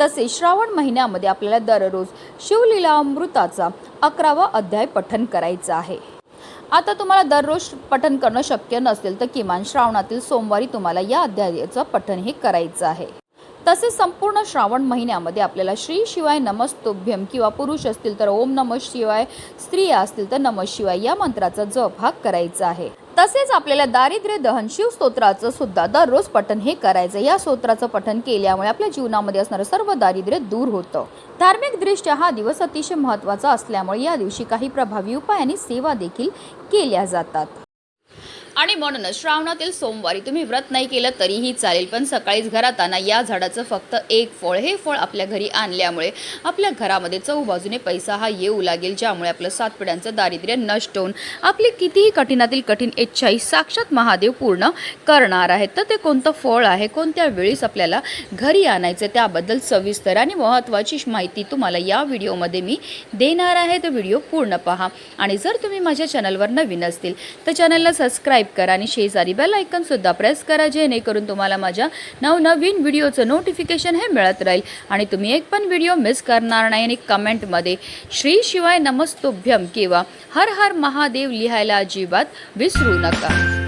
तसेच श्रावण महिन्यामध्ये आपल्याला दररोज शिवलीला अमृताचा अकरावा अध्याय पठन करायचा आहे. आता तुम्हाला दररोज पठन करणं शक्य नसेल तर किमान श्रावणातील सोमवारी तुम्हाला या अध्यायाचं पठन हे करायचं आहे. तसेच संपूर्ण श्रावण महिन्यामध्ये आपल्याला श्री शिवाय नमस्तोभ्यम किंवा पुरुष असतील तर ओम नम शिवाय स्त्रिया असतील तर नम शिवाय या मंत्राचा जप हा करायचा आहे. तसेच आपल्याला दारिद्र्य दहन शिव स्तोत्राचं सुद्धा दररोज पठन हे करायचं या स्तोत्राचं पठन केल्यामुळे आपल्या जीवनामध्ये असणारं सर्व दारिद्र्य दूर होतं. धार्मिक दृष्ट्या हा दिवस अतिशय महत्त्वाचा असल्यामुळे या दिवशी काही प्रभावी उपाय आणि सेवा देखील केल्या जातात. आणि म्हणूनच श्रावणातील सोमवारी तुम्ही व्रत नाही केलं तरीही चालेल पण सकाळीच घरात आणा. या झाडाचं फक्त एक फळ. हे फळ आपल्या घरी आणल्यामुळे आपल्या घरामध्ये चौबाजूने पैसा हा येऊ लागेल ज्यामुळे आपलं सात पिढ्यांचं दारिद्र्य नष्ट होऊन आपली कितीही कठीणातील कठीण इच्छाही साक्षात महादेव पूर्ण करणार आहेत. तर ते कोणतं फळ आहे कोणत्या वेळीस आपल्याला घरी आणायचं त्याबद्दल सविस्तर आणि महत्त्वाची माहिती तुम्हाला या व्हिडिओमध्ये मी देणार आहे. तर व्हिडिओ पूर्ण पहा. आणि जर तुम्ही माझ्या चॅनलवर नवीन असतील तर चॅनलला सबस्क्राईब करा आणि शेजारी बेल आयकनसुद्धा प्रेस करा जेणेकरून तुम्हाला माझ्या नवनवीन व्हिडिओचं नोटिफिकेशन हे मिळत राहील. आणि तुम्ही एक पण व्हिडिओ मिस करणार नाही आणि कमेंटमध्ये श्री शिवाय नमस्तोभ्यम किंवा हर हर महादेव लिहायला अजिबात विसरू नका.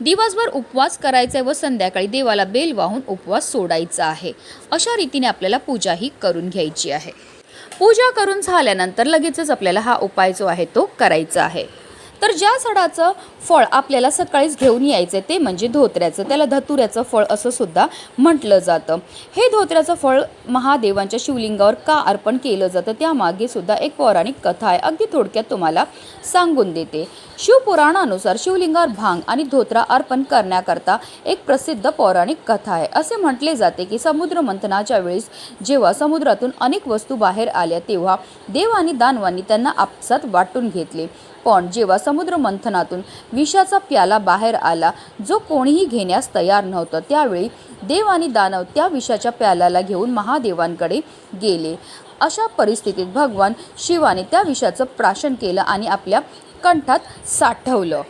दिवसभर उपवास करायचा आहे व संध्याकाळी देवाला बेल वाहून उपवास सोडायचा आहे. अशा रीतीने आपल्याला पूजाही करून घ्यायची आहे. पूजा करून झाल्यानंतर लगेचच आपल्याला हा उपाय जो आहे तो करायचा आहे. तर ज्या झाडाचं फळ आपल्याला सकाळीच घेऊन यायचं आहे ते म्हणजे धोत्र्याचं. त्याला धतुऱ्याचं फळ असं सुद्धा म्हटलं जातं. हे धोत्र्याचं फळ महादेवांच्या शिवलिंगावर का अर्पण केलं जातं त्यामागे सुद्धा एक पौराणिक कथा आहे. अगदी थोडक्यात तुम्हाला सांगून देते. शिवपुराणानुसार शिवलिंगावर भांग आणि धोत्रा अर्पण करण्याकरता एक प्रसिद्ध पौराणिक कथा आहे. असे म्हटले जाते की समुद्र मंथनाच्या वेळेस जेव्हा समुद्रातून अनेक वस्तू बाहेर आल्या तेव्हा देव आणि दानवांनी त्यांना आपसात वाटून घेतले. पण जेव्हा समुद्र मंथनातून विषाचा प्याला बाहेर आला जो कोणीही घेण्यास तयार नव्हतं त्यावेळी देव आणि दानव त्या विषाच्या प्यालाला घेऊन महादेवांकडे गेले. अशा परिस्थितीत भगवान शिवाने त्या विषाचं प्राशन केलं आणि आपल्या कंठात साठवलं.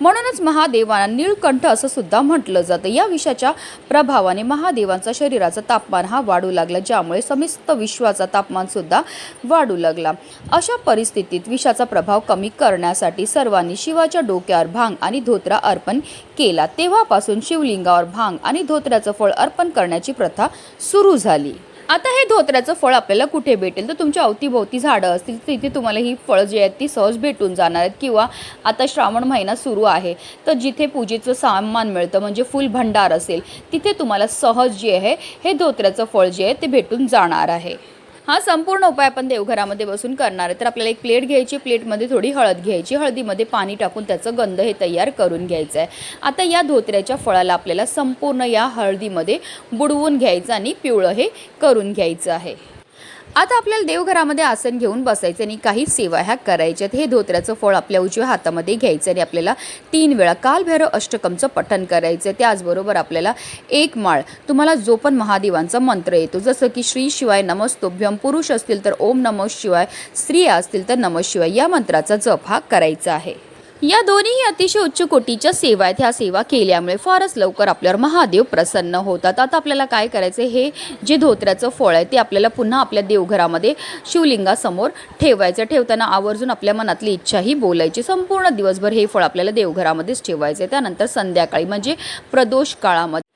म्हणूनच महादेवांना निळकंठ असं सुद्धा म्हटलं जातं. या विषाच्या प्रभावाने महादेवांचा शरीराचा तापमान हा वाढू लागला ज्यामुळे समस्त विश्वाचा तापमान सुद्धा वाढू लागला. अशा परिस्थितीत विषाचा प्रभाव कमी करण्यासाठी सर्वांनी शिवाच्या डोक्यावर भांग आणि धोत्रा अर्पण केला. तेव्हापासून शिवलिंगावर भांग आणि धोत्र्याचं फळ अर्पण करण्याची प्रथा सुरू झाली. आता हे धोत्र्याचं फळ आपल्याला कुठे भेटेल? तर तुमच्या अवतीभोवती झाडं असतील तर तिथे तुम्हाला ही फळं जी आहेत ती सहज भेटून जाणार आहेत किंवा आता श्रावण महिना सुरू आहे. तर जिथे पूजेचं सामान मिळतं म्हणजे फुल भंडार असेल तिथे तुम्हाला सहज जे आहे हे धोत्र्याचं फळ जे आहे ते भेटून जाणार आहे. हा संपूर्ण उपाय आपण देवघरामध्ये बसून करणार आहे. तर आपल्याला एक प्लेट घ्यायची प्लेटमध्ये थोडी हळद घ्यायची हळदीमध्ये पाणी टाकून त्याचं गंध हे तयार करून घ्यायचं आहे आता या धोत्र्याच्या फळाला आपल्याला संपूर्ण या हळदीमध्ये बुडवून घ्यायचं आणि पिवळं हे करून घ्यायचं आहे. आता आपल्याला देवघरामध्ये आसन घेऊन बसायचं आणि काही सेवा ह्या करायच्यात हे धोत्र्याचं फळ आपल्या उजव्या हातामध्ये घ्यायचं आणि आपल्याला तीन वेळा कालभैरव अष्टकमचं पठण करायचं त्याचबरोबर आपल्याला एक माळ तुम्हाला जो पण महादेवांचा मंत्र येतो जसं की श्री शिवाय नमस्तोभ्यम पुरुष असतील तर ओम नमः शिवाय स्त्रिया असतील तर नमः शिवाय या मंत्राचा जप हा करायचा आहे. या दोन्हीही अतिशय उच्च कोटीच्या सेवा आहेत. ह्या सेवा केल्यामुळे फारच लवकर आपल्यावर महादेव प्रसन्न होतात. आता आपल्याला काय करायचं हे जे धोत्र्याचं फळ आहे ते आपल्याला पुन्हा आपल्या देवघरामध्ये शिवलिंगासमोर ठेवायचं ठेवताना आवर्जून आपल्या मनातली इच्छाही बोलायची. संपूर्ण दिवसभर हे फळ आपल्याला देवघरामध्येच ठेवायचं आहे त्यानंतर संध्याकाळी म्हणजे प्रदोष काळामध्ये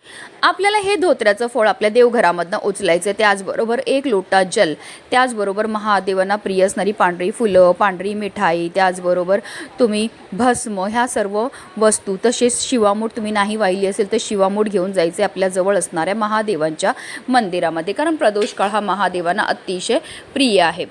आपल्याला हे धोत्र्याचं फळ आपल्या देवघरामधनं उचलायचं आहे त्याचबरोबर एक लोटा जल त्याचबरोबर महादेवांना प्रिय असणारी पांढरी फुलं पांढरी मिठाई त्याचबरोबर तुम्ही भस्म ह्या सर्व वस्तू तसेच शिवामूठ तुम्ही नाही वाहिली असेल तर शिवामूठ घेऊन जायचे आपल्या जवळ असणाऱ्या महादेवांच्या मंदिरामध्ये. कारण प्रदोष काळ हा महादेवांना अतिशय प्रिय आहे.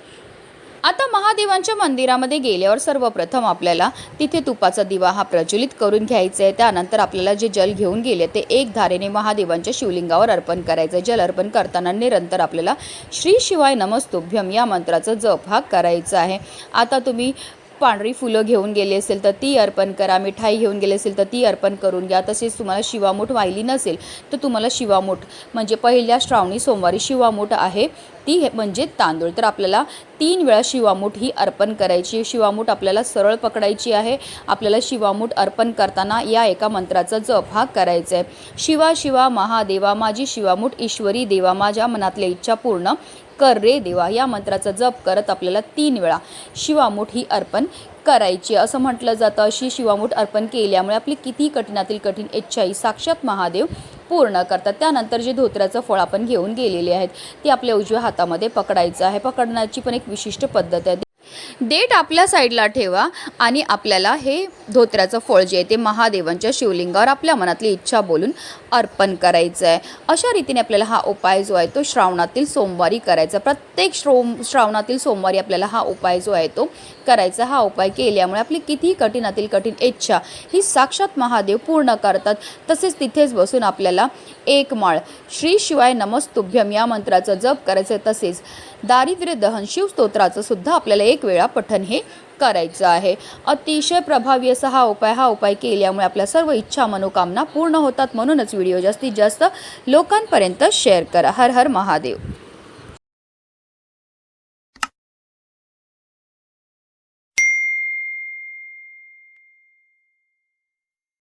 आता महादेवांच्या मंदिरामध्ये गेल्यावर सर्वप्रथम आपल्याला तिथे तुपाचा दिवा हा प्रज्वलित करून घ्यायचा आहे. त्यानंतर आपल्याला जे जल घेऊन गेले ते एक धारेने महादेवांच्या शिवलिंगावर अर्पण करायचं आहे. जल अर्पण करताना निरंतर आपल्याला श्री शिवाय नमस्तोभ्यम या मंत्राचा जप हा करायचा आहे. आता तुम्ही पांढरी फुलं घेऊन गेली असेल तर ती अर्पण करा मिठाई घेऊन गेली असेल तर ती अर्पण करून घ्या. तसेच तुम्हाला शिवामूठ वाहिली नसेल तर तुम्हाला शिवामूठ म्हणजे पहिल्या श्रावणी सोमवारी शिवामूठ आहे. ती हे म्हणजे तांदूळ. तर आपल्याला तीन वेळा शिवामूठ ही अर्पण करायची शिवामूठ आपल्याला सरळ पकडायची आहे. आपल्याला शिवामूठ अर्पण करताना या एका मंत्राचा जप हा करायचा आहे. शिवा शिवा महादेवा माझी शिवामूठ ईश्वरी देवा माझ्या मनातल्या इच्छा पूर्ण. कर रे देवा या मंत्राचा जप करत आपल्याला तीन वेळा शिवामूठ ही अर्पण करायची. असं म्हटलं जातं अशी शिवामूठ अर्पण केल्यामुळे आपली किती कठीणातील कठीण इच्छाही साक्षात महादेव पूर्ण करतात. त्यानंतर जे धोत्र्याचं फळ आपण घेऊन गेलेले आहेत ते आपल्या उजव्या हातामध्ये पकडायचं आहे. पकडण्याची पण एक विशिष्ट पद्धत आहे. देठ आपल्या साईडला ठेवा आणि आपल्याला हे धोत्र्याचं फळ जे आहे ते महादेवांच्या शिवलिंगावर आपल्या मनातली इच्छा बोलून अर्पण करायचं आहे. अशा रीतीने आपल्याला हा उपाय जो आहे तो श्रावणातील सोमवारी करायचा प्रत्येक श्रोम श्रावणातील सोमवारी आपल्याला हा उपाय जो आहे तो करायचा. हा उपाय केल्यामुळे आपली कितीही कठीणातील कठीण इच्छा ही साक्षात महादेव पूर्ण करतात. तसेच तिथेच बसून आपल्याला एक माळ श्री शिवाय नमस्तुभ्यम या मंत्राचा जप करायचं आहे. तसेच दारिद्र्य दहन शिवस्तोत्राचं सुद्धा आपल्याला एक वेळा पठण हे करायचं आहे. अतिशय प्रभावी असा हा उपाय हा उपाय केल्यामुळे आपल्या सर्व इच्छा मनोकामना पूर्ण होतात म्हणूनच व्हिडिओ जास्तीत जास्त लोकांपर्यंत शेअर करा. हर हर महादेव.